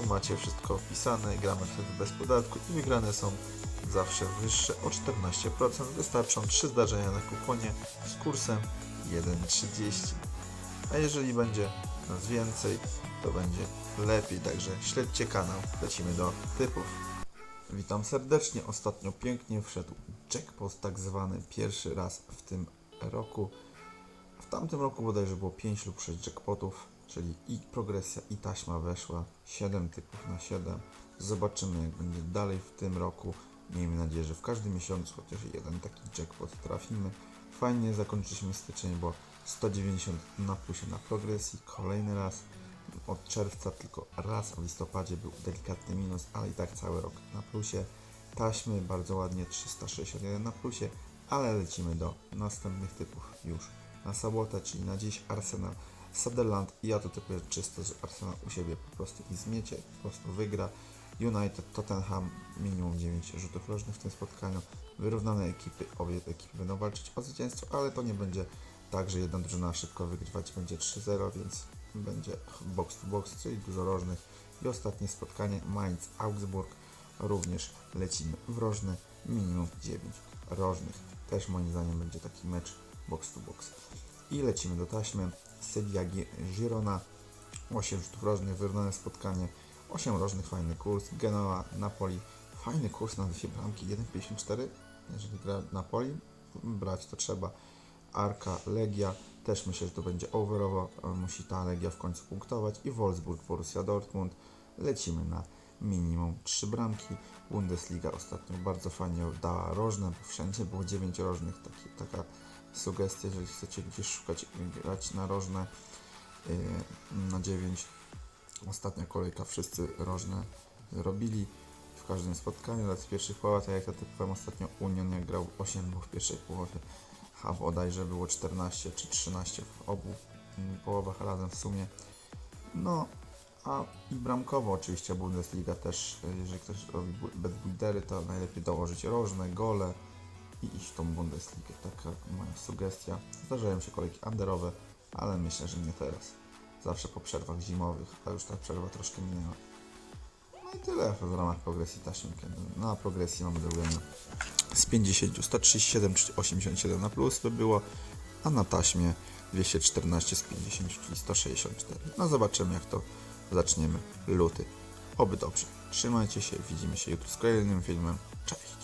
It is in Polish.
Tu macie wszystko wpisane, gramy wtedy bez podatku i wygrane są zawsze wyższe o 14%. Wystarczą 3 zdarzenia na kuponie z kursem 1,30. A jeżeli będzie nas więcej, to będzie lepiej, także śledźcie kanał. Lecimy do typów. Witam serdecznie. Ostatnio pięknie wszedł jackpot tak zwany pierwszy raz w tym roku. W tamtym roku bodajże było 5 lub 6 jackpotów, czyli i progresja i taśma weszła 7 typów na 7. Zobaczymy jak będzie dalej w tym roku. Miejmy nadzieję, że w każdym miesiącu chociaż jeden taki jackpot trafimy. Fajnie zakończyliśmy styczeń, bo 190 na plusie na progresji, kolejny raz od czerwca tylko raz w listopadzie był delikatny minus, ale i tak cały rok na plusie. Taśmy bardzo ładnie 361 na plusie, ale lecimy do następnych typów już na sobotę, czyli na dziś Arsenal Sutherland i ja to typuję czysto, że Arsenal u siebie po prostu i zmiecie, po prostu wygra. United, Tottenham, minimum 9 rzutów rożnych w tym spotkaniu. Wyrównane ekipy, obie ekipy będą walczyć o zwycięstwo, ale to nie będzie tak, że jedna drużyna szybko wygrywać będzie 3-0, więc będzie box to box, czyli dużo rożnych. I ostatnie spotkanie Mainz-Augsburg, również lecimy w rożne, minimum 9 rożnych. Też moim zdaniem będzie taki mecz box to box. I lecimy do taśmy. Sevilla Gi- Girona, 8 rzutów rożnych, wyrównane spotkanie, 8 rożnych, fajny kurs. Genoa, Napoli, fajny kurs na dwie bramki, 1,54. Jeżeli gra Napoli, brać to trzeba. Arka, Legia, też myślę, że to będzie overowo, musi ta Legia w końcu punktować. I Wolfsburg, Borussia Dortmund, lecimy na minimum 3 bramki. Bundesliga ostatnio bardzo fajnie dała rożne, bo wszędzie było 9 rożnych, taki, taka sugestia, jeżeli chcecie gdzieś szukać grać na rożne na 9. Ostatnia kolejka wszyscy rożne robili w każdym spotkaniu, ale z pierwszych połowa, tak jak ja typowałem ostatnio Union, jak grał 8 było w pierwszej połowie, a bodajże było 14 czy 13 w obu mm, połowach razem w sumie. No, a i bramkowo oczywiście Bundesliga też, y, jeżeli ktoś robi bu- bedbuildery, to najlepiej dołożyć rożne, gole i iść w tą Bundesligę. Taka moja sugestia. Zdarzają się kolejki underowe, ale myślę, że nie teraz. Zawsze po przerwach zimowych, a już ta przerwa troszkę minęła. No i tyle w ramach progresji taśmy. Na progresji mamy wygrania z 50, 137 czy 87 na plus by było, a na taśmie 214 z 50, czyli 164. No zobaczymy jak to zaczniemy luty. Oby dobrze. Trzymajcie się, widzimy się jutro z kolejnym filmem. Cześć!